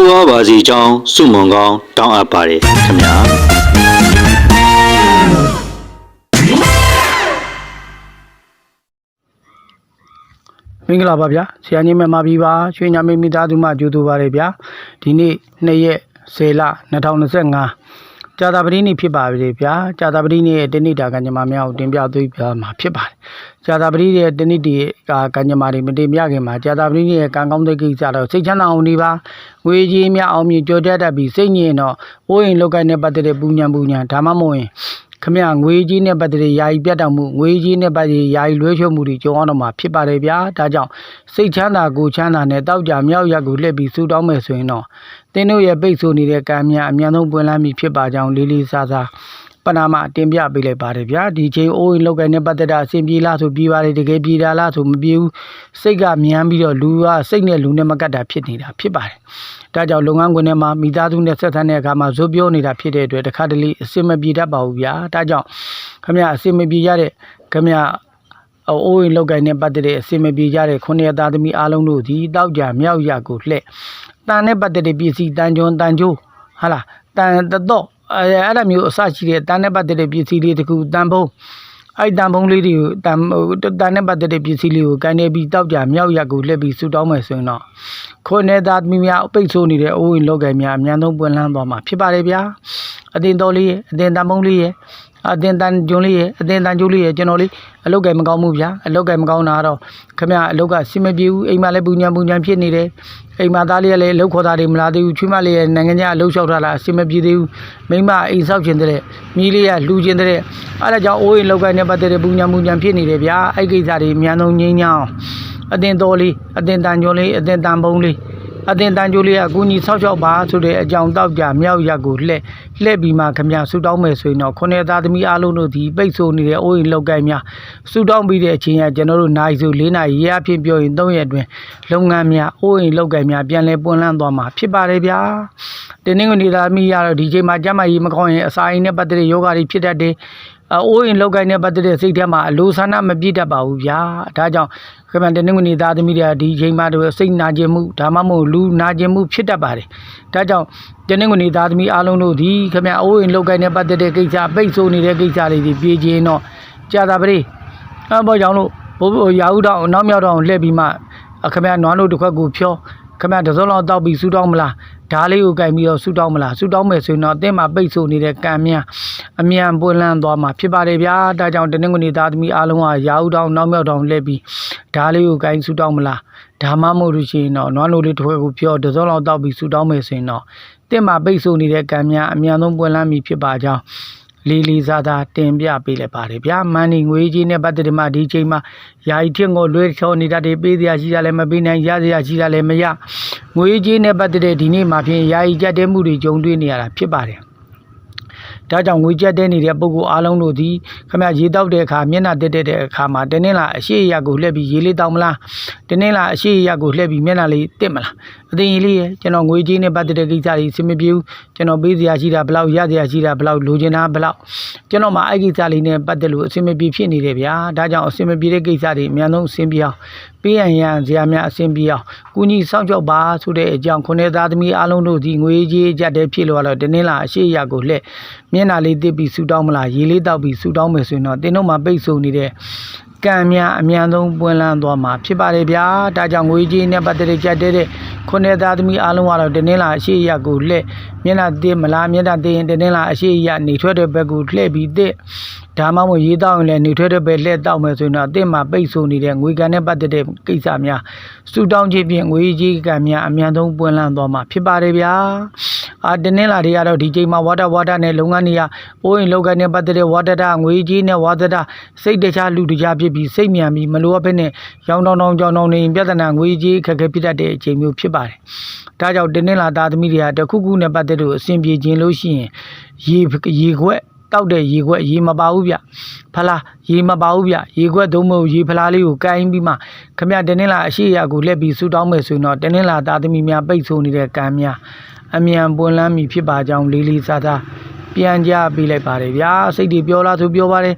တိုးဝါပါစီကြောင်းစုမုံကောင်းတောင်းအပ်ပါတယ်ခင်ဗျာမင်္ဂလာပါဗျာဆရာကြီးမမပြီးပါရွှေညာမေမိသားစုမှကြိုးတူပါတယ်ဗျာဒီနေ့2ရက်10လ2025 ကြာတာပတိနေ့ဖြစ်ပါပြီဗျာကြာတာပတိနေ့ရဲ့တနေ့တာကံကြမ္မာများကိုတင်ပြသွေးပြမှာဖြစ်ပါတယ်ကြာတာပတိရဲ့တနေ့တည်းကကံကြမ္မာတွေမတင်ပြခင်မှာကြာတာပတိနေ့ရဲ့ကံကောင်းတဲ့ကိစ္စတော့စိတ်ချမ်းသာအောင်နေပါငွေကြီးများအောင်မြင်ကြောတတ်တတ်ပြီးစိတ်ညစ်တော့အိုးရင်လောက်ကနဲ့ပတ်သက်တဲ့ပူညံပူညံဒါမှမဟုတ်ရင်ခမရငွေကြီးနဲ့ပတ်သက်တဲ့ယာယီပြတ်တောက်မှုငွေကြီးနဲ့ပတ်သက်ယာယီလွှဲချွတ်မှုတွေကြုံအောင်တော့မှာဖြစ်ပါတယ်ဗျာဒါကြောင့်စိတ်ချမ်းသာကိုယ်ချမ်းသာနဲ့တောက်ကြမြောက်ရက်ကိုလှည့်ပြီးစူတောင်းမယ်ဆိုရင်တော့ သင်တို့ရဲ့ပိတ်ဆို့နေတဲ့ကံများအမြန်ဆုံးပွင့်လန်းပြီးဖြစ်ပါကြောင်းလေးလေးစားစားပနာမတင်ပြပေးလိုက်ပါတယ်ဗျာဒီချိန်အိုးရင်လောက်ကိုင်းနဲ့ပတ်သက်တာအစဉ်ပြေလားဆိုပြေပါတယ်တကယ်ပြေတာလားဆိုမပြေဘူးစိတ်ကမြန်ပြီးတော့လူကစိတ်နဲ့လူနဲ့မကတ်တာဖြစ်နေတာဖြစ်ပါတယ်ဒါကြောင့်လုပ်ငန်းခွင်ထဲမှာမိသားစုနဲ့ဆက်ဆံတဲ့အခါမှာဇိုးပြောနေတာဖြစ်တဲ့အတွက်တစ်ခါတလေအစင်မပြေတတ်ပါဘူးဗျာဒါကြောင့်ခမရအစင်မပြေရတဲ့ခမရအိုးရင်လောက်ကိုင်းနဲ့ပတ်သက်တဲ့အစင်မပြေကြတဲ့ခုနှစ်သားသမီးအားလုံးတို့ဒီတောက်ကြမြောက်ရကိုလှဲ့ တန်နဲ့ပတ်သက်တဲ့ပစ္စည်းတန်ကြွန်တန်ကြိုးဟာလားတန်တတော့အဲအဲ့ဒါမျိုးအစရှိတဲ့တန်နဲ့ပတ်သက်တဲ့ပစ္စည်းလေးတခုတန်ဖုံးအဲ့တန်ဖုံးလေးတွေကိုတန်ဟိုတန်နဲ့ပတ်သက်တဲ့ပစ္စည်းလေးကိုကန်နေပြီးတောက်ကြမြောက်ရက်ကိုလှည့်ပြီးဆူတောင်းမယ်ဆိုရင်တော့ခုနှစ်သားသမီးများပိတ်ဆိုးနေတဲ့အိုးရင်လောက်ကိုင်းများအများဆုံးပွင့်လန်းသွားမှာဖြစ်ပါတယ်ဗျာအတင်တော်လေးရဲ့အတင်တန်ဖုံးလေးရဲ့အတင်တန်ဂျွန်းလေးရဲ့အတင်တန်ကျိုးလေးရဲ့ကျွန်တော်လေးအလုတ်ကဲမကောင်းဘူးဗျာအလုတ်ကဲမကောင်းတာကတော့ခမရအလုတ်ကစင်မပြေဘူးအိမ်မှာလည်းပူညံပူညံဖြစ်နေတယ်အိမ်မှာသားလေးကလည်းအလုတ်ခေါ်တာတွေမလာသေးဘူးချွေးမလေးရဲ့နိုင်ငံခြားအလုတ်လျှောက်ထားတာအစင်မပြေသေးဘူးမိမအိမ်ဆောက်ခြင်းတဲ့မြီးလေးကလှူခြင်းတဲ့အဲ့ဒါကြောင့်အိုးရင်လောက်ကနဲ့ပတ်သက်တဲ့ပူညံပူညံဖြစ်နေတယ်ဗျာအဲ့ကိစ္စတွေအများဆုံးငြိမ်းချမ်းအောင် အတင်တော်လေးအတင်တန်ကျော်လေးအတင်တန်ပုံးလေးအတင်တန်ကျိုးလေးကအကူကြီးဆောက်ရှောက်ပါဆိုတဲ့အကြောင်းတောက်ကြမြောက်ရက်ကိုလှည့်လှည့်ပြီးမှခမဆူတောင်းမယ်ဆိုရင်တော့ခုနှစ်သားသမီးအားလုံးတို့ဒီပိတ်ဆို့နေတဲ့အိုးရင်လောက်ကိုင်းများဆူတောင်းပြီးတဲ့အချိန်ကကျွန်တော်တို့နိုင်စု၄နိုင်ရအဖြစ်ပြောရင်၃ရက်အတွင်းလုပ်ငန်းများအိုးရင်လောက်ကိုင်းများပြန်လဲပွင့်လန်းသွားမှာဖြစ်ပါတယ်ဗျာတင်းနှင်းကနေသားသမီးရတော့ဒီချိန်မှာကျမကြီးမကောင်းရင်အစာအိမ်နဲ့ပတ်သက်တဲ့ယောဂတွေဖြစ်တတ်တယ်အိုးရင်လောက်ကိုင်းနဲ့ပတ်သက်တဲ့စိတ်ထဲမှာအလိုဆန္ဒမပြည့်တတ်ပါဘူးဗျာဒါကြောင့် ခမန်တနင်္ဂနွေသားသမီးတွေကဒီချိန်မှာတော့စိတ်နာကျင်မှုဒါမှမဟုတ်လူနာကျင်မှုဖြစ်တတ်ပါတယ်ဒါကြောင့်တနင်္ဂနွေသားသမီးအားလုံးတို့ဒီခမန်အိုးရင်လောက်ကိုင်းနဲ့ပတ်သက်တဲ့ကိစ္စပိတ်ဆို့နေတဲ့ကိစ္စတွေဒီပြေးခြင်းတော့ကြာတာပရိအဘောကြောင့်လို့ဘိုးရာဟုတောင်နောက်မြောက်တောင်လှည့်ပြီးမှခမန်နွားတို့တစ်ခွက်ကိုဖြော ခမန်တစ်စုံလောက်တောက်ပြီးဆူတောင်းမလားဓာလေးကိုကင်ပြီးတော့ဆူတောင်းမလားဆူတောင်းမယ်ဆိုရင်တော့အသင်းမှာပိတ်ဆို့နေတဲ့ကံများအမြန်ပွင့်လန်းသွားမှာဖြစ်ပါတယ်ဗျာဒါကြောင့်တနင်္ဂနွေသားသမီးအားလုံးကရာဟုတောင်နောက်မြောက်တောင်လှည့်ပြီးဓာလေးကိုကင်ဆူတောင်းမလားဒါမှမဟုတ်လို့ရှိရင်တော့နွားနိုလေးတစ်ခွက်ကိုဖြောတစ်စုံလောက်တောက်ပြီးဆူတောင်းမယ်ဆိုရင်တော့အသင်းမှာပိတ်ဆို့နေတဲ့ကံများအမြန်ဆုံးပွင့်လန်းပြီဖြစ်ပါကြောင်း လေးလေးစားစားတင်ပြပေးလိုက်ပါတယ်ဗျာမန်းနီငွေကြီးနဲ့ပတ်သက်တဲ့မှာဒီချိန်မှာယာယီထင်ကိုလွှဲချောနေတာတွေပေးစရာရှိတာလည်းမပေးနိုင်ရစရာရှိတာလည်းမရငွေကြီးနဲ့ပတ်သက်တဲ့ဒီနေ့မှာဖြင့်ယာယီကြက်တဲမှုတွေကြုံတွေ့နေရတာဖြစ်ပါတယ် ဒါကြောင့်ငွေကြက်တဲနေတဲ့ပုဂ္ဂိုလ်အားလုံးတို့ဒီခမရေတောက်တဲ့အခါမျက်နှာတက်တဲ့အခါမှာတင်းနှင်းလာအရှိအရာကိုလှည့်ပြီးရေလေးတောက်မလားတင်းနှင်းလာအရှိအရာကိုလှည့်ပြီးမျက်နှာလေးတက်မလားအသိရင်လေးရဲ့ကျွန်တော်ငွေကြီးနဲ့ပတ်သက်တဲ့ကိစ္စတွေအဆင်မပြေဘူးကျွန်တော်ပေးစရာရှိတာဘယ်လောက်ရစရာရှိတာဘယ်လောက်လိုချင်တာဘယ်လောက်ကျွန်တော်မှအဲ့ကိစ္စလေးနဲ့ပတ်သက်လို့အဆင်မပြေဖြစ်နေတယ်ဗျာဒါကြောင့်အဆင်မပြေတဲ့ကိစ္စတွေအများဆုံးအဆင်ပြေအောင်ပေးရန်ရန်ဇာများအဆင်ပြေအောင်ကုညီစောင့်ကြောက်ပါဆိုတဲ့အကြောင်းခုနှစ်သားသမီးအားလုံးတို့ဒီငွေကြီးကြက်တဲ့ဖြစ်လို့တော့တင်းနှင်းလာအရှိအရာကိုလှည့်မျက်နှာလေးတစ်ပြီးဆူတောင်းမလားရေလေးတောက်ပြီးဆူတောင်းမယ်ဆိုရင်တော့တင်းတို့မှပိတ်ဆို့နေတဲ့ကံများအမြန်ဆုံးပွင့်လန်းသွားမှာဖြစ်ပါတယ်ဗျာဒါကြောင့်ငွေကြီးနဲ့ပတ်သက်တဲ့ကြက်တဲ့ခုနှစ်သားသမီးအားလုံးကတော့တင်းလာအရှိရကိုလှည့်မျက်နှာသေးမလားမျက်နှာသေးရင်တင်းလာအရှိရနေထွက်တဲ့ဘက်ကိုလှည့်ပြီးတဲ့ဒါမှမဟုတ်ရေးတောင်းရင်လည်းနေထွက်တဲ့ဘက်လှည့်တောက်မယ်ဆိုရင်တော့အစ်မှာပိတ်ဆို့နေတဲ့ငွေကံနဲ့ပတ်သက်တဲ့ကိစ္စများစူတောင်းခြင်းဖြင့်ငွေကြီးကံများအမြန်ဆုံးပွင့်လန်းသွားမှာဖြစ်ပါတယ်ဗျာအာတင်းလာတွေကတော့ဒီချိန်မှာဝါတာဝါတာနဲ့လုပ်ငန်းတွေကပိုးရင်လောက်ကနဲ့ပတ်သက်တဲ့ဝါတာတာငွေကြီးနဲ့ဝါတာတာစိတ်တခြားလူတခြားဖြစ်ပြီးစိတ်မြန်ပြီးမလိုအပ်ဘဲနဲ့ရောင်းတောင်းတောင်းကြောင်းတောင်းနေပြဿနာငွေကြီးခက်ခဲဖြစ်တတ်တဲ့အချိန်မျိုးဖြစ်ပါတယ်ဒါကြောင့်တင်းလာသားသမီးတွေကတခုခုနဲ့ပတ်သက်လို့အဆင်ပြေခြင်းလို့ရှိရင်ရေရေခွက် တောက်တဲ့ရေခွက်ရေမပါဘူးဗျဖလားရေမပါဘူးဗျရေခွက်သုံးမဟုတ်ရေဖလားလေးကိုကိုင်းပြီးမှခမရတင်းလာအရှိရာကိုလက်ပြီးဆူတောင်းမယ်ဆိုရင်တော့တင်းလာသားသမီးများပိတ်ဆို့နေတဲ့ကံများအမြန်ပွင့်လန်းမည်ဖြစ်ပါကြောင်းလေးလေးစားစား ပြန်ကြပေးလိုက်ပါတယ်ဗျာစိတ်တွေပြောလားဆိုပြောပါတယ်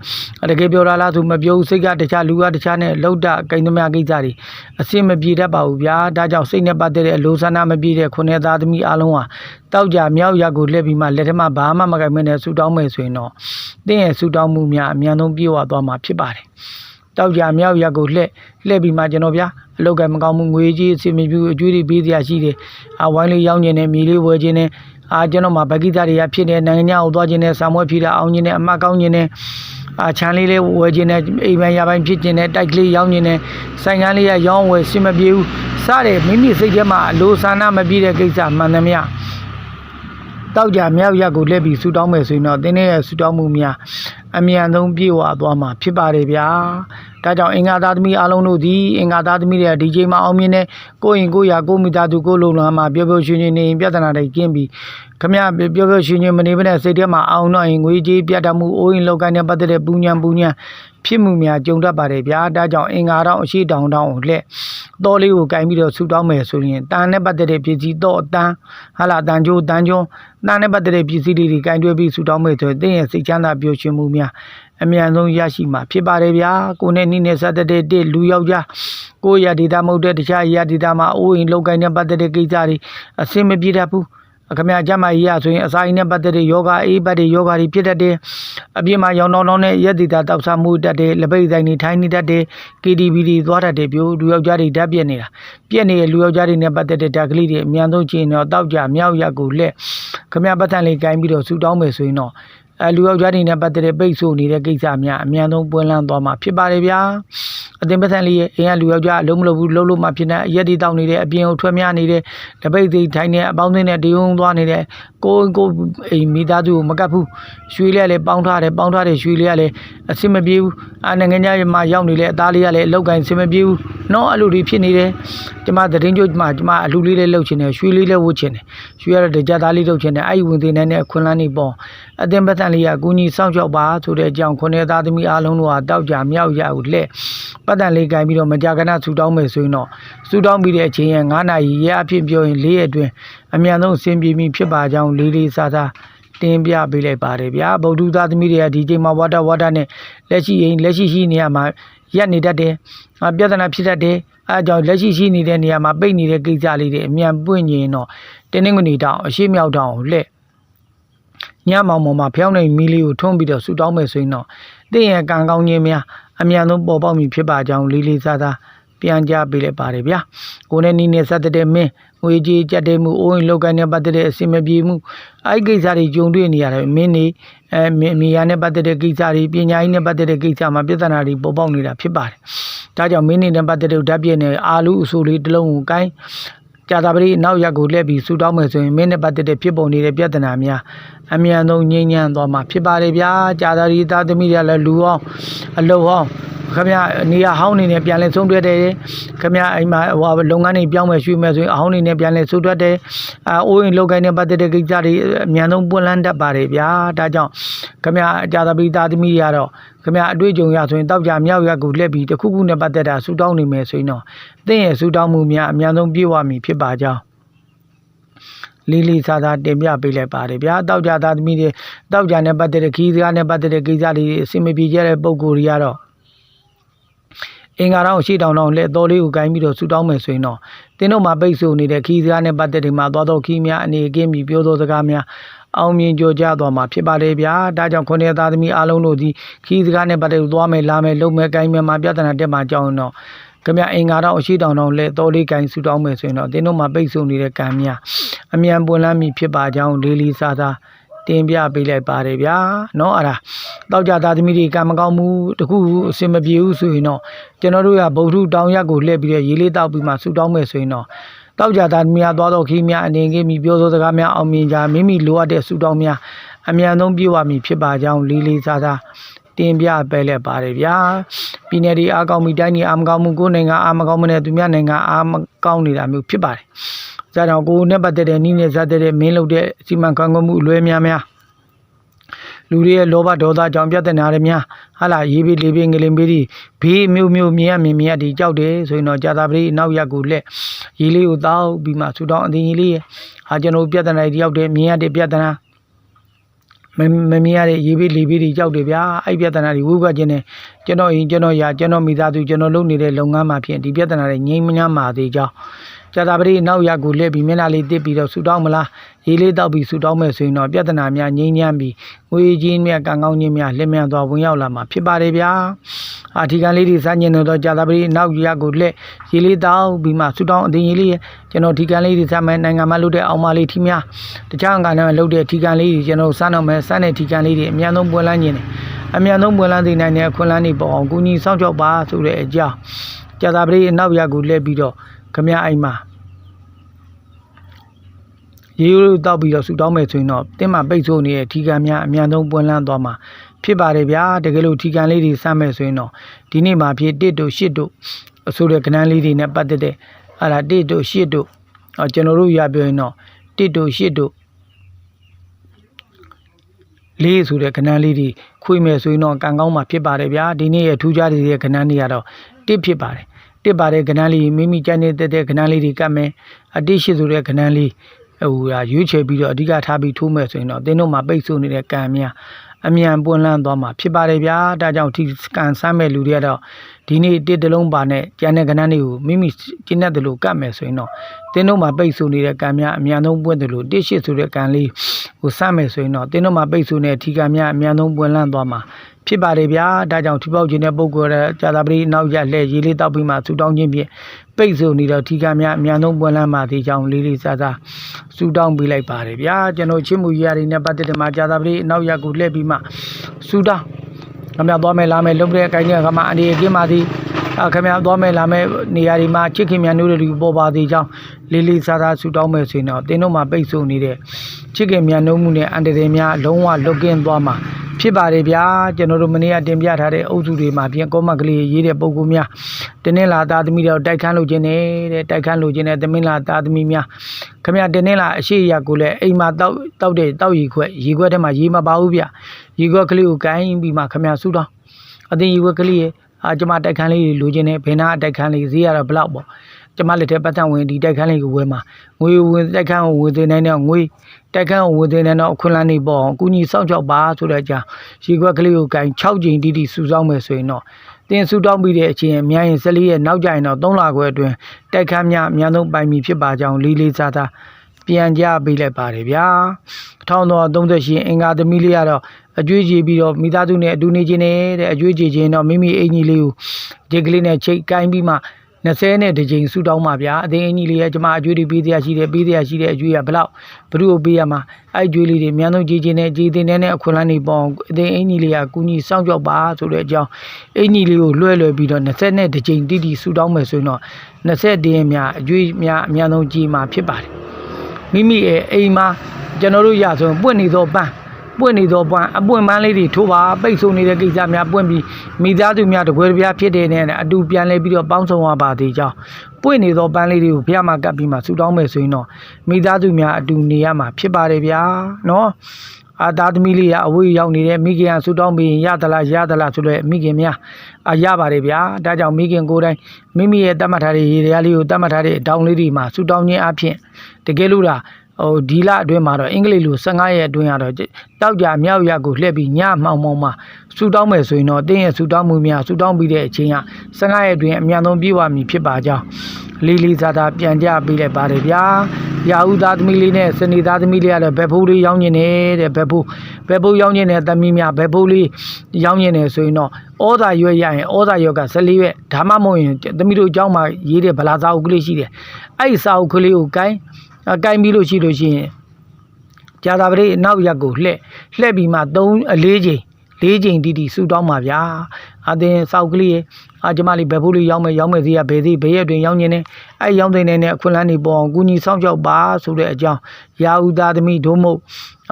တကယ်ပြောတာလားဆိုမပြောဘူးစိတ်ကတခြားလူကတခြားနဲ့လှုပ်တာကိန်းသမားကိစ္စတွေအစင်မပြေတတ်ပါဘူးဗျာဒါကြောင့်စိတ်နဲ့ပတ်သက်တဲ့အလိုဆန္ဒမပြေတဲ့ခုနှစ်သားသမီးအားလုံးဟာတောက်ကြမြောက်ရက်ကိုလက်ပြီးမှလက်ထမဘာမှမကိုင်မနဲ့ဆူတောင်းမယ်ဆိုရင်တော့တင်းရဲ့ဆူတောင်းမှုများအမြန်ဆုံးပြေဝသွားမှာဖြစ်ပါတယ်တောက်ကြမြောက်ရက်ကိုလှည့်လှည့်ပြီးမှကျွန်တော်ဗျာအလောက်ကမကောင်းမှုငွေကြီးအစီအမပြူအကျွေးတွေပေးစရာရှိတယ်အဝိုင်းလေးရောင်းကျင်တယ်မြေလေးဝယ်ခြင်းနဲ့ အာကျွန်တော်မှာဗကိတတွေကဖြစ်နေနိုင်ငံခြားကိုသွားခြင်းနဲ့ဆာမွဲဖြီတာအောင်ခြင်းနဲ့အမတ်ကောင်းခြင်းနဲ့အာချမ်းလေးလေးဝယ်ခြင်းနဲ့အိမ်ပိုင်းရပိုင်းဖြစ်ခြင်းနဲ့တိုက်ကလေးရောင်းခြင်းနဲ့ဆိုင်ကန်းလေးရရောင်းဝယ်စင်မပြေဘူးစတဲ့မိမိစိတ်ထဲမှာအလိုဆန္ဒမပြည့်တဲ့ကိစ္စမှန်သမျှတောက်ကြမြောက်ရက်ကိုလက်ပြီးဆူတောင်းမယ်ဆိုရင်တော့တင်းရဲ့ဆူတောင်းမှုများအမြန်ဆုံးပြေဝသွားမှာဖြစ်ပါတယ်ဗျာ ဒါကြောင့်အင်္ဂါသားသမီးအားလုံးတို့သည်အင်္ဂါသားသမီးတွေကဒီချိန်မှာအောင်မြင်တဲ့ကိုယ့်ရင်ကိုယ့်ရာကိုယ့်မိသားစုကိုယ်လုံလမ်းမှာပျော်ပျော်ရွှင်ရွှင်နေရင်ပြဿနာတွေကင်းပြီး ခမရပျော်ပျော်ရွှင်ရွှင်မနေဘဲနဲ့စိတ်ထဲမှာအောင်တော့ရင်ငွေကြေးပြတ်တတ်မှုအိုးရင်လောက်ကိုင်းနဲ့ပတ်သက်တဲ့ပူညံပူညံဖြစ်မှုများကြုံတတ်ပါတယ်ဗျာဒါကြောင့်အင်္ဂါတော့အရှိတောင်တောင်ကိုလက်တော်လေးကိုကင်ပြီးတော့ဆူတောင်းမယ်ဆိုရင်တန်နဲ့ပတ်သက်တဲ့ပစ္စည်းတော့အတန်းဟာလာတန်ကျိုးတန်ကျုံတန်နဲ့ပတ်သက်တဲ့ပစ္စည်းတွေကင်တွဲပြီးဆူတောင်းမယ်ဆိုရင်တင်းရဲ့စိတ်ချမ်းသာပျော်ရွှင်မှုများအမြန်ဆုံးရရှိမှာဖြစ်ပါတယ်ဗျာကိုနဲ့နိနဲ့ဆက်တဲ့တဲ့လူယောက်ျားကိုရဒေတာမဟုတ်တဲ့တခြားရဒေတာမှာအိုးရင်လောက်ကိုင်းနဲ့ပတ်သက်တဲ့ကိစ္စတွေအစင်မပြေတတ်ဘူး ခမရကျမကြီးရဆိုရင်အစာအိမ်နဲ့ပတ်သက်တဲ့ယောဂအေးပတ်တွေယောဂတွေဖြစ်တတ်တယ်အပြင်မှာရောင်တောင်းတောင်းနဲ့ရက်တီတာတောက်ဆမှုတတ်တယ်လက်ပိတ်ဆိုင်တွေထိုင်းနေတတ်တယ် KTV တွေသွားတတ်တယ်ပြိုလူယောက်ျားတွေဓာတ်ပြက်နေတာပြက်နေတဲ့လူယောက်ျားတွေနဲ့ပတ်သက်တဲ့ဓာတ်ကလေးတွေအများဆုံးချင်းတော့တောက်ကြမြောက်ရက်ကိုလက်ခမရပတ်ထန်လေးကိုင်းပြီးတော့ဆူတောင်းမယ်ဆိုရင်တော့ အဲလူယောက်ျားတွေနဲ့ပတ်သက်တဲ့ပိတ်ဆို့နေတဲ့ကိစ္စများအများဆုံးပွင့်လန်းသွားမှာဖြစ်ပါတယ်ဗျာအတင်ပထန်လေးရဲ့အင်းကလူယောက်ျားအလုံးမလုပ်ဘူးလှုပ်လို့မှဖြစ်နေရက်ဒီတောက်နေတဲ့အပြင်ကိုထွက်များနေတဲ့တပိတ်သိထိုင်နေအပေါင်းသိနဲ့တယုံသွားနေတဲ့ကိုကိုအိမ်မိသားစုကိုမကပ်ဘူးရွှေလေးကလည်းပေါင်းထားတယ်ပေါင်းထားတဲ့ရွှေလေးကလည်းအဆင်မပြေဘူးအာနိုင်ငံခြားမှာရောက်နေတဲ့အသားလေးကလည်းအလောက်ကင်အဆင်မပြေဘူးနော်အဲ့လိုတွေဖြစ်နေတယ်ကျမသတင်းကြိုမှာကျမအလူလေးလေးလှုပ်ချင်တယ်ရွှေလေးလေးဝှက်ချင်တယ်ရွှေရတဲ့ကြသားလေးလှုပ်ချင်တယ်အဲ့ဒီဝင်သေးတဲ့အခွန်လန်းနေပေါ့ အတင်ပထန်လေးကကူညီစောင့်ရှောက်ပါဆိုတဲ့အကြောင်းခွန်ရဲ့သားသမီးအားလုံးတို့ဟာတောက်ကြမြောက်ရကိုလှဲ့ပတ်တန်လေးကင်ပြီးတော့မကြာခဏဆူတောင်းမယ်ဆိုရင်တော့ဆူတောင်းပြီးတဲ့အချိန်ရဲ့9နာရီရအဖြစ်ပြောရင်၄ရက်အတွင်းအမြန်ဆုံးအဆင်ပြေမိဖြစ်ပါကြောင်းလေးလေးစားစားတင်ပြပေးလိုက်ပါတယ်ဗျာဗုဒ္ဓသားသမီးတွေကဒီချိန်မှာဝါတာဝါတာနဲ့လက်ရှိရင်လက်ရှိရှိနေရမှာရက်နေတတ်တယ်အပြဿနာဖြစ်တတ်တယ်အဲအကြောင်းလက်ရှိရှိနေတဲ့နေရာမှာပိတ်နေတဲ့ကိစ္စလေးတွေအမြန်ပွင့်ရင်တော့တင်းနှင်းကနေတောင်အရှိမြောက်တောင်လှဲ့ည မောင်မောင်မှာဖျောင်းနေမီလေးကိုထွန်းပြီးတော့ဆူတောင်းမယ်ဆိုရင်တော့တင်းရဲ့ကံကောင်းခြင်းများအမြန်ဆုံးပေါ်ပေါက်မည်ဖြစ်ပါကြောင်းလေးလေးစားစားပြန်ကြပေးလိုက်ပါတယ်ဗျာကိုနဲ့နီးနဲ့ဆက်တဲ့မင်းငွေကြေးကြက်တဲ့မှုအိုးရင်လောက်ကိုင်းနဲ့ပတ်သက်တဲ့အစီအမပြေမှုအဲ့ဒီကိစ္စတွေကြုံတွေ့နေရတယ်မင်းနေအဲမိယာနဲ့ပတ်သက်တဲ့ကိစ္စတွေပညာရေးနဲ့ပတ်သက်တဲ့ကိစ္စမှာပြဿနာတွေပေါ်ပေါက်နေတာဖြစ်ပါတယ်ဒါကြောင့်မင်းနေနဲ့ပတ်သက်တဲ့ဓာတ်ပြည့်နဲ့အာလူအဆူလေးတစ်လုံးကိုကိုင်း ကြာတာပတိနောက်ရက်ကိုလှည့်ပြီးဆူတောင်းမယ်ဆိုရင်မင်းနဲ့ပတ်သက်တဲ့ဖြစ်ပုံနေတဲ့ပြဿနာများအမြန်ဆုံးငြိမ်းချမ်းသွားမှာဖြစ်ပါတယ်ဗျာကြာတာရီသားသမီးတွေကလည်းလူအောင်အလုအောင်ခင်ဗျနေရာဟောင်းနေနဲ့ပြန်လဲဆုံးတွဲတယ်ခင်ဗျအိမ်မှာဟိုလုပ်ငန်းတွေပြောင်းမယ်ရွှေ့မယ်ဆိုရင်အဟောင်းနေနဲ့ပြန်လဲဆုံးတွဲတယ်အာအိုးရင်လောက်ကိုင်းနဲ့ပတ်သက်တဲ့ကိစ္စတွေအမြန်ဆုံးပွင့်လန်းတတ်ပါတယ်ဗျာဒါကြောင့်ခင်ဗျကြာတာပတိသားသမီးတွေကတော့ ခင်ဗျအတွေ့အကြုံရဆိုရင်တောက်ကြမြောက်ရက်ကိုလက်ပြီးတစ်ခုခုနဲ့ပတ်သက်တာဆူတောင်းနေမယ်ဆိုရင်တော့သင်ရဲ့ဆူတောင်းမှုများအမြန်ဆုံးပြည့်ဝမည်ဖြစ်ပါကြောင်းလေးလေးစားစားတင်ပြပေးလိုက်ပါတယ်ဗျာတောက်ကြသားသမီးတွေတောက်ကြနဲ့ပတ်သက်တဲ့ခီးစကားနဲ့ပတ်သက်တဲ့ကိစ္စတွေအဆင်မပြေကြတဲ့ပုံကိုယ်တွေကတော့အင်္ဂါတော့ရှေ့တောင်တောင်လက်တော်လေးကိုကိုင်းပြီးတော့ဆူတောင်းမယ်ဆိုရင်တော့တင်းတို့မှာပိတ်ဆို့နေတဲ့ခီးစကားနဲ့ပတ်သက်တွေမှာသွားတော့ခီးများအနေကင်းပြီးပြောသောစကားများ အောင်မြင်ကြကြသွားမှာဖြစ်ပါတယ်ဗျာဒါကြောင့်ခုနှစ်သားသမီးအားလုံးတို့ဒီခီးစကားနဲ့ပတ်သက်လို့သွားမယ်လာမယ်လုံမယ်ကိုင်းမယ်မှာပြဿနာတက်မှာကြောင်းတော့ခင်ဗျအင်္ဂါတော့အရှိတောင်တောင်လဲတော်လေးကိုင်းဆူတောင်းမယ်ဆိုရင်တော့တင်းတို့မှာပိတ်ဆို့နေတဲ့ကံများအမြန်ပွင့်လန်းမည်ဖြစ်ပါကြောင်းလေးလေးစားစားတင်ပြပေးလိုက်ပါတယ်ဗျာเนาะအဲ့ဒါတောက်ကြသားသမီးတွေကံမကောင်းမှုတခုခုအစင်မပြေဘူးဆိုရင်တော့ကျွန်တော်တို့ကဗုဒ္ဓတောင်ရက်ကိုလှည့်ပြီးတော့ရေးလေးတောက်ပြီးမှဆူတောင်းမယ်ဆိုရင်တော့ တောက်ကြတာများသွားတော့ခီးများအနေငယ်မိပြောဆိုစကားများအောင်မြင်ကြမိမိလိုအပ်တဲ့ဆူတောင်းများအမြန်ဆုံးပြေဝမည်ဖြစ်ပါကြောင်းလေးလေးစားစားတင်ပြပဲလက်ပါတယ်ဗျာပြည်နယ်ဒီအားကောင်းပြီတိုင်းဒီအားမကောင်းမှုကိုယ်နိုင်ငံအားမကောင်းမှုနဲ့သူများနိုင်ငံအားမကောင်းနေတာမျိုးဖြစ်ပါတယ်။ဒါကြောင့်ကိုယ်နဲ့ပတ်သက်တဲ့နည်းနဲ့ဇာတ်တဲ့မင်းလုပ်တဲ့စီမံခန့်ခွဲမှုအလွဲများများ လူတွေရဲ့လောဘဒေါသကြောင့်ပြဿနာတွေများဟာလာရေးပြီးလေးပြီးငလင်ပြီးဒီဘေးမျိုးမျိုးမြင်ရမြင်မြင်ရဒီကြောက်တယ်ဆိုရင်တော့ကြာတာပရိနောက်ရက်ကိုလက်ရေးလေးကိုတောက်ပြီးမှဆူတောင်းအတင်းကြီးလေးရဲ့ဟာကျွန်တော်ပြဿနာတွေတယောက်တည်းမြင်ရတဲ့ပြဿနာမမမြင်ရတဲ့ရေးပြီးလေးပြီးဒီကြောက်တယ်ဗျာအဲ့ပြဿနာတွေဝုကခြင်းနဲ့ကျွန်တော်ရင်ကျွန်တော်ရာကျွန်တော်မိသားစုကျွန်တော်လုပ်နေတဲ့လုပ်ငန်းမှာဖြင့်ဒီပြဿနာတွေငြိမ်းမညာမှာသေးကြောင်းကြာတာပရိနောက်ရက်ကိုလက်ပြီးမျက်နှာလေးတစ်ပြီးတော့ဆူတောင်းမလားရေးလေးတောက်ပြီးဆူတောင်းမယ်ဆိုရင်တော့ပြဿနာများငြိမ်းချမ်းပြီးငွေကြီးမြတ်ကံကောင်းခြင်းများလက်မြန်သွားဝင်ရောက်လာမှာဖြစ်ပါတယ်ဗျာအာဒီကံလေးတွေစัญญင်တော့ကြာတာပရိနောက်ရက်ကိုလက်ရေးလေးတောက်ပြီးမှဆူတောင်းအတင်းရေးလေးကျွန်တော်ဒီကံလေးတွေစမယ်နိုင်ငံမှာလုပ်တဲ့အောင်မလေးထီများတခြားကံနဲ့လုပ်တဲ့ဒီကံလေးတွေကျွန်တော်စမ်းတော့မယ်စမ်းတဲ့ဒီကံလေးတွေအများဆုံးပွင့်လန်းခြင်းတယ် အမြန်ဆုံးပွင့်လန်းသိနိုင်တဲ့အခွင့်အလန်းတွေပေါ်အောင်ကူညီစောင့်ရှောက်ပါဆိုတဲ့အကြောင်းကြာတာပရိအနောက်ရက်ကိုလက်ပြီးတော့ခမရအိမ်မှာရေရိုးတောက်ပြီးတော့ဆူတောင်းမယ်ဆိုရင်တော့တင်းမှာပိတ်ဆို့နေတဲ့ထီကန်များအမြန်ဆုံးပွင့်လန်းသွားမှာဖြစ်ပါတယ်ဗျာတကယ်လို့ထီကန်လေးတွေစမ်းမယ်ဆိုရင်တော့ဒီနေ့မှာဖြစ်1တို့8တို့အဆိုးတဲ့ကဏ္ဍလေးတွေနဲ့ပတ်သက်တဲ့အဲ့ဒါ1တို့8တို့အော်ကျွန်တော်တို့ရပြောရင်တော့1တို့8တို့ လေးဆိုတဲ့ကဏ္ဍလေးတွေခွေမယ်ဆိုရင်တော့ကံကောင်းမှာဖြစ်ပါတယ်ဗျာဒီနေ့ရဲ့ထူးခြားတဲ့ကဏ္ဍတွေကတော့1ဖြစ်ပါတယ်တစ်ပါတဲ့ကဏ္ဍလေးမိမိကြိုက်နေတဲ့တဲ့ကဏ္ဍလေးတွေကတ်မယ်အတိရှိဆိုတဲ့ကဏ္ဍလေးဟိုဟာရွေးချယ်ပြီးတော့အဓိကထားပြီးထိုးမယ်ဆိုရင်တော့တင်းတို့မှာပိတ်ဆို့နေတဲ့ကံများအမြန်ပွင့်လန်းသွားမှာဖြစ်ပါတယ်ဗျာဒါကြောင့်ဒီကန်ဆမ်းမဲ့လူတွေကတော့ ဒီနေ့တစ်တလုံးပါနဲ့ကျန်တဲ့ကဏ္ဍတွေကိုမိမိကျင့်တဲ့လို့ကတ်မယ်ဆိုရင်တော့တင်းတို့မှာပိတ်ဆို့နေတဲ့ကံများအမြန်ဆုံးပွင့်တယ်လို့တစ်ရှိဆိုတဲ့ကံလေးကိုစမ်းမယ်ဆိုရင်တော့တင်းတို့မှာပိတ်ဆို့နေတဲ့ထီကံများအမြန်ဆုံးပွင့်လန်းသွားမှာဖြစ်ပါတယ်ဗျာဒါကြောင့်ထီပေါက်ခြင်းတဲ့ပုံကောတဲ့ကြာသာပတိနောက်ရလှည့်ရေးလေးတောက်ပြီးမှဆူတောင်းခြင်းဖြင့်ပိတ်ဆို့နေတော့ထီကများအမြန်ဆုံးပွင့်လန်းပါသေးကြောင်းလေးလေးစားစားဆူတောင်းပေးလိုက်ပါတယ်ဗျာကျွန်တော်ချင်းမူရရီနဲ့ပတ်သက်တဲ့မှာကြာသာပတိနောက်ရကိုလှည့်ပြီးမှဆူတောင်း ခမရသွားမယ်လာမယ်လုပ်တဲ့အကိုင်းကခမအန်ဒီကင်းပါသည်အခမရသွားမယ်လာမယ်နေရာဒီမှာချစ်ခင်မြန်နုတွေပေါ်ပါသေးကြောင်းလေးလေးစားစားဆူတောင်းမယ်ဆိုရင်တော့တင်းတို့မှာပိတ်ဆို့နေတဲ့ချစ်ခင်မြန်နုမှုနဲ့အန်တရေများလုံးဝလွတ်ကင်းသွားမှာ ဖြစ်ပါတယ်ဗျာကျွန်တော်တို့မနေ့ကတင်ပြထားတဲ့အုပ်စုတွေမှာပြင်ကောမက်ကလေးရေးတဲ့ပုံကူများတင်းနှင်းလာသားသမီးတွေတိုက်ခန်းလို့ခြင်းနေတဲ့တိုက်ခန်းလို့ခြင်းတဲ့သမင်းလာသားသမီးများခမရတင်းနှင်းလာအရှိရကိုလည်းအိမ်မှာတောက်တောက်တဲ့တောက်ရီခွက်ရီခွက်ထဲမှာရေးမပါဘူးဗျရီခွက်ကလေးကိုကိုင်းပြီးမှခမရဆူတောင်းအတင်းရီခွက်ကလေးရဲ့အာကျမတိုက်ခန်းလေးလိုခြင်းနဲ့ဘယ်နာတိုက်ခန်းလေးဈေးရတော့ဘလောက်ပေါ့ ကျမလက်ထက်ပတ်သက်ဝင်ဒီတိုက်ခန်းလေးကိုဝယ်မှာငွေဝင်တိုက်ခန်းကိုဝယ်သေးနိုင်တော့ငွေတိုက်ခန်းကိုဝယ်သေးနိုင်တော့အခွင့်အလမ်းနေပေါ့အောင်ကုညီစောင့်ရှောက်ပါဆိုတဲ့အကြောင်းရေခွက်ကလေးကိုကင်6ချိန်တိတိစူဆောင်းမယ်ဆိုရင်တော့တင်ဆူတောင်းပြီးတဲ့အချိန်အများရင်14ရက်နောက်ကျရင်တော့3လခွဲအတွင်းတိုက်ခန်းများအများဆုံးပိုင်မီဖြစ်ပါကြောင်းလေးလေးစားစားပြန်ကြပေးလိုက်ပါတယ်ဗျာ1038အင်္ဂါသမီးလေးကတော့အကျွေးကြည့်ပြီးတော့မိသားစုနဲ့အတူနေခြင်းနဲ့တဲ့အကျွေးကြည့်ခြင်းတော့မိမိအင်ကြီးလေးကိုဒီကလေးနဲ့ချိတ်ကိုင်းပြီးမှ 20နဲ့တစ်ချိန်ဆူတောင်းပါဗျာအသိအင်းကြီးလေးရဲ့ကျမအကျွေးတွေပေးတရားရှိတယ်ပေးတရားရှိတဲ့အကျွေးကဘလောက်ဘ누구ကိုပေးရမှာအဲ့ကျွေးလေးတွေအများဆုံးကြည်ခြင်းနဲ့ကြည်တင်တဲ့အခွင့်အလမ်းတွေပေါ့အသိအင်းကြီးလေးကကူညီစောင့်ကြောက်ပါဆိုတဲ့အကြောင်းအင်းကြီးလေးကိုလွှဲလွှဲပြီးတော့20နဲ့တစ်ချိန်တိတိဆူတောင်းမယ်ဆိုရင်တော့20တင်းများအကျွေးများအများဆုံးကြည်မှာဖြစ်ပါတယ်မိမိရဲ့အိမ်မှာကျွန်တော်တို့ရဆိုရင်ပွင့်နေသောပန်း ပွင့်နေသောပန်းအပွင့်ပန်းလေးတွေထိုးပါပိတ်ဆို့နေတဲ့ကိစ္စများပွင့်ပြီးမိသားစုများတကွဲတပြားဖြစ်တဲ့နဲ့အတူပြန်လဲပြီးတော့ပေါင်းဆောင်ရပါသေးကြောင်းပွင့်နေသောပန်းလေးတွေကိုဘုရားမှာကပ်ပြီးမှဆူတောင်းမယ်ဆိုရင်တော့မိသားစုများအတူနေရမှာဖြစ်ပါတယ်ဗျာနော်အာသားသမီးလေးကအဝေးရောက်နေတဲ့မိခင်ကဆူတောင်းပြီးရင်ရသလားရသလားဆိုတော့မိခင်များအာရပါတယ်ဗျာဒါကြောင့်မိခင်ကိုယ်တိုင်မိမိရဲ့တတ်မှတ်ထားတဲ့ရေတရားလေးကိုတတ်မှတ်ထားတဲ့အတောင်းလေးတွေမှာဆူတောင်းခြင်းအပြင်တကယ်လို့လား ဟိုဒီလအတွင်းမှာတော့အင်္ဂလိပ်လို15ရက်အတွင်းကတော့တောက်ကြမြောက်ရက်ကိုလှည့်ပြီးညမှောင်မှောင်မှာဆူတောင်းမယ်ဆိုရင်တော့အတင်းရဲ့ဆူတောင်းမှုများဆူတောင်းပြီးတဲ့အချိန်က15ရက်အတွင်းအမြန်ဆုံးပြည့်ဝမည်ဖြစ်ပါကြောင်းလေးလေးစားစားပြန်ကြပေးလိုက်ပါတယ်ဗျာရာဟုသားသမီးလေးနဲ့စနေသားသမီးလေးကတော့ဘက်ဖိုးလေးရောင်းနေတယ်ဘက်ဖိုးဘက်ဖိုးရောင်းနေတဲ့သမီးများဘက်ဖိုးလေးရောင်းနေတယ်ဆိုရင်တော့ဩဇာရွက်ရရင်ဩဇာရွက်က14ရွက်ဒါမှမဟုတ်ရင်သမီးတို့အเจ้าမှာရေးတဲ့ဗလာစာအုပ်ကလေးရှိတယ်အဲ့ဒီစာအုပ်ကလေးကိုကိုင်း အကင်ပြီးလို့ရှိလို့ရှိရင်ကြာတာပရိအနောက်ရက်ကိုလှည့်လှည့်ပြီးမှ3 4ချိန်၄ချိန်တီတီဆူတောင်းပါဗျာ အသင်စောက်ကလေးရဲ့အကျမလေးဘယ်ဖို့လေးရောင်းမယ်ရောင်းမယ်စီကဘယ်စီဘယ်ရက်တွင်ရောင်းနေတယ်အဲ့ရောင်းတဲ့နဲ့အခွင့်အလန်းတွေပေါ်အောင်ကူညီဆောင်ကြောက်ပါဆိုတဲ့အကြောင်းရာဦးသားသမီးဒို့မဟုတ်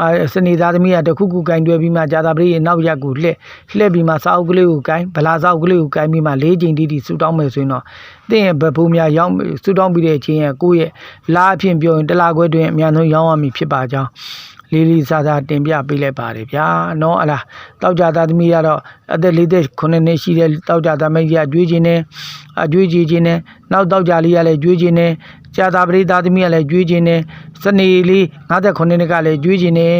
အဲစနေသားသမီးကတခုခုကင်တွဲပြီးမှကြာတာပရိအနောက်ရက်ကိုလှည့်လှည့်ပြီးမှစောက်ကလေးကိုကင်ဗလာစောက်ကလေးကိုကင်ပြီးမှ၄ချိန်တီတီဆူတောင်းမယ်ဆိုရင်တော့သင်ရဲ့ဘယ်ဖို့များရောင်းဆူတောင်းပြီးတဲ့အချိန်ရဲ့ကိုယ့်ရဲ့လာအဖြစ်ပြောရင်တလားခွဲတွင်အများဆုံးရောင်းရမည်ဖြစ်ပါကြောင်း လေးလေးစားစားတင်ပြပေးလိုက်ပါတယ်ဗျာနော်အလားတောက်ကြသားသမီးကတော့အသက်၄သက်9နှစ်ရှိတဲ့တောက်ကြသားမကြီးကကြွေးခြင်းနဲ့အကြွေးကြည်ခြင်းနဲ့နောက်တောက်ကြလေးကလည်းကြွေးခြင်းနဲ့ကြာသားပရိသားသမီးကလည်းကြွေးခြင်းနဲ့စနေလေး59နှစ်ကလည်းကြွေးခြင်းနဲ့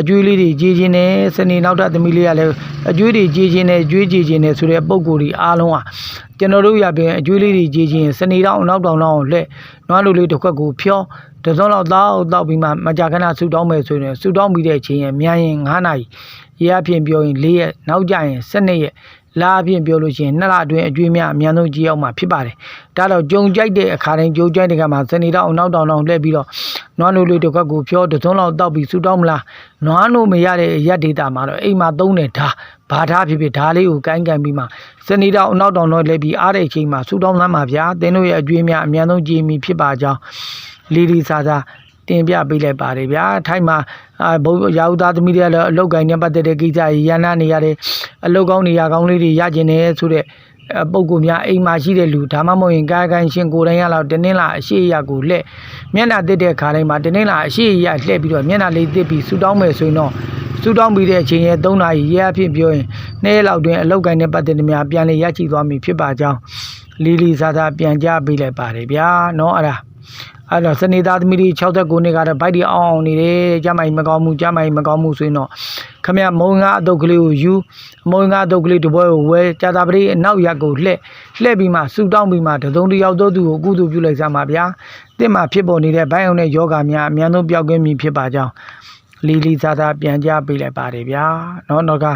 အကြွေးလေးတွေကြည်ခြင်းနဲ့စနေနောက်ထပ်သမီးလေးကလည်းအကြွေးတွေကြည်ခြင်းနဲ့ကြွေးကြည်ခြင်းနဲ့ဆိုတဲ့ပုံကိုယ်ကြီးအားလုံးဟာကျွန်တော်တို့ရပြင်အကြွေးလေးတွေကြည်ခြင်းစနေတော့နောက်တောင်တော့လှဲ့နွားလိုလေးတစ်ခွက်ကိုဖြော တစုံလောက်တောက်တောက်ပြီးမှမကြာခဏဆူတောင်းမယ်ဆိုရင်ဆူတောင်းပြီးတဲ့အချိန်ရမြန်ရင်9နာရီရေအဖြစ်ပြောရင်4ရက်နောက်ကြရင်12ရက်လာအဖြစ်ပြောလို့ရှိရင်နှစ်လအတွင်းအကျွေးများအများဆုံးကြီးအောင်မှာဖြစ်ပါတယ်ဒါတော့ကြုံကြိုက်တဲ့အခါတိုင်းကြုံကြိုက်တဲ့ကမှာစနေတော့နောက်တောင်တောင်လှည့်ပြီးတော့နွားနိုးလေးတစ်ခွက်ကိုဖြောတစုံလောက်တောက်ပြီးဆူတောင်းမလားနွားနိုးမရတဲ့ရက်ဒေတာမှာတော့အိမ်မှာသုံးတယ်ဓာဘာဓာဖြစ်ဖြစ်ဓာလေးကိုကိုင်းကန်ပြီးမှစနေတော့နောက်တောင်တော့လှည့်ပြီးအားတဲ့အချိန်မှာဆူတောင်းသမ်းပါဗျာသင်တို့ရဲ့အကျွေးများအများဆုံးကြီးမီဖြစ်ပါကြောင်း လီလီစာစာတင်ပြပေးလိုက်ပါတယ်ဗျာထိုင်းမှာအာဘုရာဟုသားသမီးတွေလည်းအလောက်ကိုင်းနဲ့ပတ်သက်တဲ့ကိစ္စရရနာနေရတယ်အလောက်ကောင်းနေရကောင်းလေးတွေရကျင်တယ်ဆိုတဲ့ပုံကူများအိမ်မှာရှိတဲ့လူဒါမှမဟုတ်ရင်ကာယကံရှင်ကိုယ်တိုင်ရလောက်တင်းင်းလာအရှိအရာကိုလှည့်မျက်နှာတစ်တဲ့ခါတိုင်းမှာတင်းင်းလာအရှိအရာလှည့်ပြီးတော့မျက်နှာလေးတစ်ပြီးဆူတောင်းမယ်ဆိုရင်တော့ဆူတောင်းပြီးတဲ့အချိန်ရဲ့3နာရီရဲအဖြစ်ပြောရင်နေ့ရက်လောက်တွင်အလောက်ကိုင်းနဲ့ပတ်သက်တဲ့များပြန်လေရရှိသွားမည်ဖြစ်ပါကြောင်းလီလီစာစာပြန်ကြပေးလိုက်ပါတယ်ဗျာเนาะအဲ့ဒါ အဲ့တော့စနေသားသမီးတွေ69နှစ်ကတော့ဗိုက်တွေအောင်အောင်နေတယ်ကျမကြီးမကောင်းဘူးကျမကြီးမကောင်းဘူးဆိုရင်တော့ခမရမုံငါအတုတ်ကလေးကိုယူမုံငါအတုတ်ကလေးတစ်ပွဲကိုဝဲကြာတာပရိအနောက်ရက်ကိုလှည့်လှည့်ပြီးမှဆူတောင်းပြီးမှတစုံတစ်ယောက်သောသူကိုကုသိုလ်ပြုလိုက်စမ်းပါဗျာတင့်မှာဖြစ်ပေါ်နေတဲ့ဘိုင်းအောင်တဲ့ယောဂများအများဆုံးပျောက်ကင်းမည်ဖြစ်ပါကြောင်းလီလီစားစားပြန်ကြပေးလိုက်ပါတယ်ဗျာနော်တော့က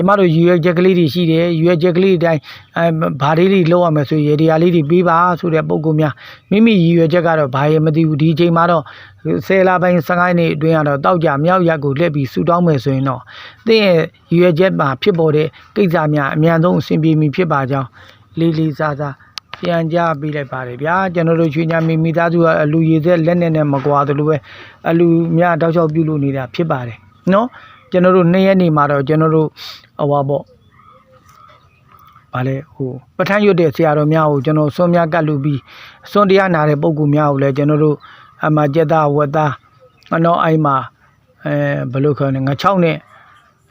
ကျမတို့ယူရချက်ကလေးတွေရှိတယ်ယူရချက်ကလေးတွေတိုင်းအဲဘာလေးတွေလောက်ရမယ်ဆိုရင်ရေဒီယာလေးတွေပေးပါဆိုတဲ့ပုံကူများမိမိယူရချက်ကတော့ဘာရေမသိဘူးဒီအချိန်မှာတော့ဆယ်လပိုင်း15ရက်နေ့အတွင်းကတော့တောက်ကြမြောက်ရက်ကိုလှည့်ပြီးဆူတောင်းမယ်ဆိုရင်တော့သင်ရဲ့ယူရချက်မှာဖြစ်ပေါ်တဲ့ကိစ္စများအများဆုံးအဆင်ပြေမီဖြစ်ပါကြောင်းလေးလေးစားစားပြန်ကြပေးလိုက်ပါတယ်ဗျာကျွန်တော်တို့ရွှေညာမီမိသားစုကအလူရည်သက်လက်နဲ့နဲ့မကွာသလိုပဲအလူများတောက်လျှောက်ပြုလုပ်နေတာဖြစ်ပါတယ်နော် ကျွန်တော်တို့နေ့ရက်နေ့မှာတော့ကျွန်တော်တို့ဟိုပါပေါ့ဗာလေဟိုပဋ္ဌာန်းရွတ်တဲ့ဆရာတော်များကိုကျွန်တော်စွန့်များကတ်လူပြီးစွန့်တရားနာတဲ့ပုံကူများကိုလည်းကျွန်တော်တို့အမကျက်သားဝက်သားအနော်အိုင်မှာအဲဘယ်လိုခေါ်လဲငါ6နဲ့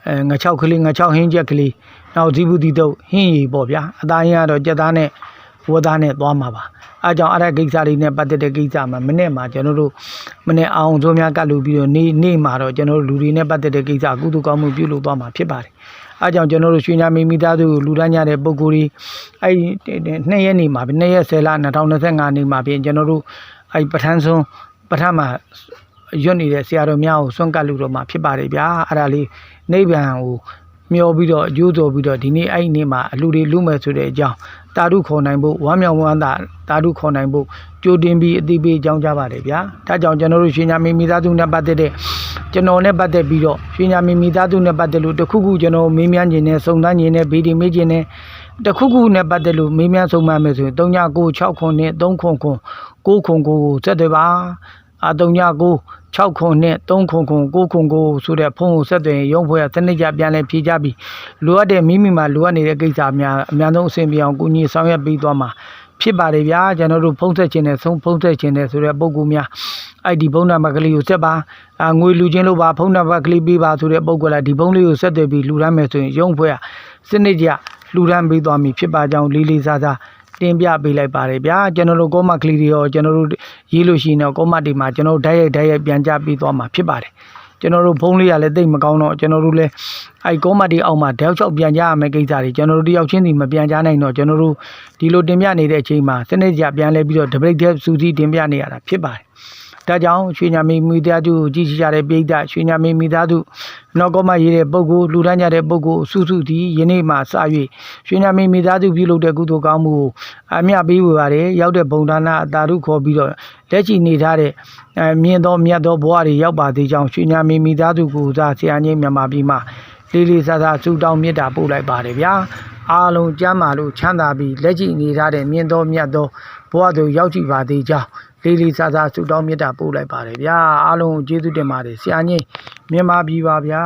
အဲငါ6ကလေးငါ6ဟင်းချက်ကလေးနောက်ဇီဘူးတီတော့ဟင်းရီပေါ့ဗျာအသားရင်းကတော့ကျက်သားနဲ့ ဝက်သားနဲ့သွားမှာပါအဲကြောင့်အဲ့ဒါကိစ္စလေးနဲ့ပတ်သက်တဲ့ကိစ္စမှာမနေ့မှာကျွန်တော်တို့မနေ့အောင်စုံများကတ်လူပြီးတော့နေ့နေ့မှာတော့ကျွန်တော်တို့လူတွေနဲ့ပတ်သက်တဲ့ကိစ္စကုသကောင်းမှုပြုလုပ်သွားမှာဖြစ်ပါတယ်အဲကြောင့်ကျွန်တော်တို့ရွှေညာမီမိသားစုကိုလူတန်းကြတဲ့ပုံကိုယ်ကြီးအဲ့နှစ်ရက်နေမှာပဲနှစ်ရက်10လ2025နေမှာပြင်ကျွန်တော်တို့အဲ့ပထန်းဆုံးပထမရွတ်နေတဲ့ဆရာတော်များကိုစွန့်ကတ်လူတော်မှာဖြစ်ပါတယ်ဗျာအဲ့ဒါလေးနိဗ္ဗာန်ကိုမျောပြီးတော့အကျိုးတော်ပြီးတော့ဒီနေ့အဲ့ဒီနေ့မှာအလူတွေလူမဲ့ဆိုတဲ့အကြောင်း တာဓုခေါ်နိုင်ဖို့ဝမ်းမြောက်ဝမ်းသာတာဓုခေါ်နိုင်ဖို့ကြိုတင်ပြီးအသိပေးအကြောင်းကြပါတယ်ဗျာဒါကြောင့်ကျွန်တော်တို့ရွှေညာမီမိသားစုနဲ့ပတ်သက်တဲ့ကျွန်တော်နဲ့ပတ်သက်ပြီးတော့ရွှေညာမီမိသားစုနဲ့ပတ်သက်လို့တခုခုကျွန်တော်မေးမြန်းခြင်းနဲ့စုံစမ်းခြင်းနဲ့ဗီဒီမေးခြင်းနဲ့တခုခုနဲ့ပတ်သက်လို့မေးမြန်းစုံစမ်းမယ်ဆိုရင်3996ခုနဲ့3ခုခု9ခုကိုဆက်သွယ်ပါအာ39 6ခုနဲ့3ခုခု9ခုကိုဆိုတဲ့ဖုန်းကိုဆက်သွယ်ရင်ရုံးဖွဲ့ကစနစ်ကြပြန်လဲဖြေကြပြီးလိုအပ်တဲ့မိမိမှာလိုအပ်နေတဲ့ကိစ္စများအများဆုံးအဆင်ပြေအောင်ကူညီဆောင်ရွက်ပေးသွားမှာဖြစ်ပါတယ်ဗျာကျွန်တော်တို့ဖုန်းဆက်ခြင်းနဲ့ဆုံးဖုန်းဆက်ခြင်းနဲ့ဆိုတဲ့ပုံကူများအဲ့ဒီဖုန်းနံပါတ်ကလေးကိုဆက်ပါအာငွေလူချင်းလို့ပါဖုန်းနံပါတ်ကလေးပေးပါဆိုတဲ့ပုံကလည်းဒီဖုန်းလေးကိုဆက်သွယ်ပြီးလူရမ်းမယ်ဆိုရင်ရုံးဖွဲ့ကစနစ်ကြလူရမ်းပေးသွားမည်ဖြစ်ပါကြောင်းလေးလေးစားစား တင်ပြပေးလိုက်ပါတယ်ဗျာကျွန်တော်တို့ကောမကလေးတွေရောကျွန်တော်တို့ရေးလို့ရှိရင်တော့ကောမတီမှာကျွန်တော်တို့ဓာတ်ရိုက်ဓာတ်ရိုက်ပြန်ကြပေးသွားမှာဖြစ်ပါတယ်ကျွန်တော်တို့ဖုန်းလေးကလည်းတိတ်မကောင်းတော့ကျွန်တော်တို့လည်းအဲကောမတီအောက်မှာဓာတ်ချောက်ပြန်ကြရမယ့်ကိစ္စတွေကျွန်တော်တို့တယောက်ချင်းစီမပြန်ကြနိုင်တော့ကျွန်တော်တို့ဒီလိုတင်ပြနေတဲ့အချိန်မှာစနစ်ကြပြန်လဲပြီးတော့ဒပိတ်တဲ့စူးစီးတင်ပြနေရတာဖြစ်ပါတယ် ဒါကြောင့်ရွှေညာမင်းမိသားစုကိုကြည့်ကြတဲ့ပိဋကရွှေညာမင်းမိသားစုနောက်ကောမရေးတဲ့ပုဂ္ဂိုလ်လူတန်းကြတဲ့ပုဂ္ဂိုလ်စုစုသည်ယနေ့မှစ၍ရွှေညာမင်းမိသားစုပြုလုပ်တဲ့ကုသိုလ်ကောင်းမှုကိုအမြပေးဝေပါတယ်ရောက်တဲ့ဘုံဒါနအတာရုခေါ်ပြီးတော့လက်ချီနေထားတဲ့အဲမြင်သောမြတ်သောဘဝတွေရောက်ပါသေးကြောင်းရွှေညာမင်းမိသားစုကိုသာဆရာကြီးမြန်မာပြည်မှာလေးလေးစားစားဆုတောင်းမေတ္တာပို့လိုက်ပါတယ်ဗျာအားလုံးကျမ်းမာလို့ချမ်းသာပြီးလက်ချီနေထားတဲ့မြင်သောမြတ်သောဘဝတို့ရောက်ကြည်ပါသေးကြောင်း လေးလေးစားစားဆုတောင်းမေတ္တာပို့လိုက်ပါတယ်ဗျာအားလုံးကိုကျေးဇူးတင်ပါတယ်ဆရာကြီးမြန်မာပြည်ပါဗျာ